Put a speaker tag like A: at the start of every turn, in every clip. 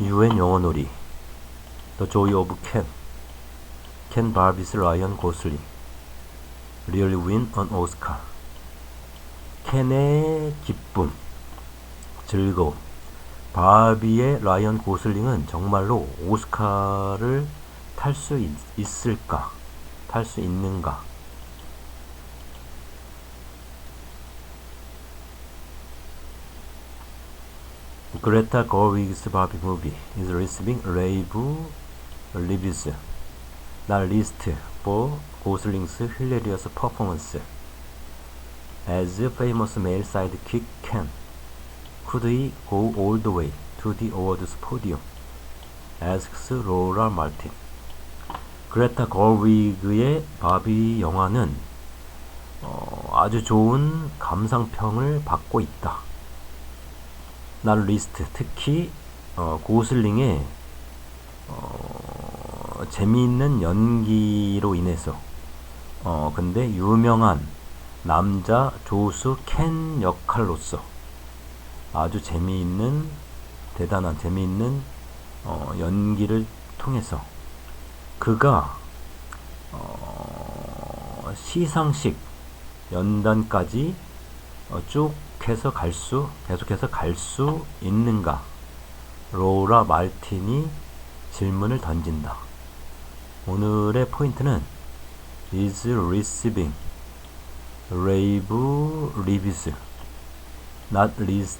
A: 유엔 영어놀이 The Joy of Ken Ken Barbies Ryan Gosling Really Win an Oscar 켄의 기쁨 즐거움 바비의 라이언 고슬링은 정말로 오스카를 탈 수 있을까 탈 수 있는가 Greta Gerwig's Barbie movie is receiving rave reviews, not least for Gosling's hilarious performance as famous male sidekick Ken. Could he go all the way to the awards podium? asks Laura Martin. 그레타 걸위그의 바비 영화는 어, 아주 좋은 감상평을 받고 있다. 날 리스트. 특히 어, 고슬링의 어, 재미있는 연기로 인해서. 어, 근데 유명한 남자 조수 켄 역할로서 아주 재미있는 대단한 재미있는 어, 연기를 통해서 그가 어, 시상식 연단까지 어, 쭉 해서 갈 수, 계속해서 갈 수 있는가? 로라 말틴이 질문을 던진다. 오늘의 포인트는 is receiving rave reviews not least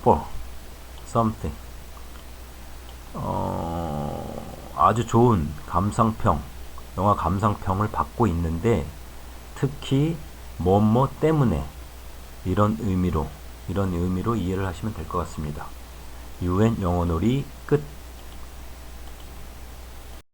A: for something 어, 아주 좋은 감상평, 영화 감상평을 받고 있는데 특히 뭐뭐 때문에 이런 의미로 이런 의미로 이해를 하시면 될 것 같습니다. 유엔 영어놀이 끝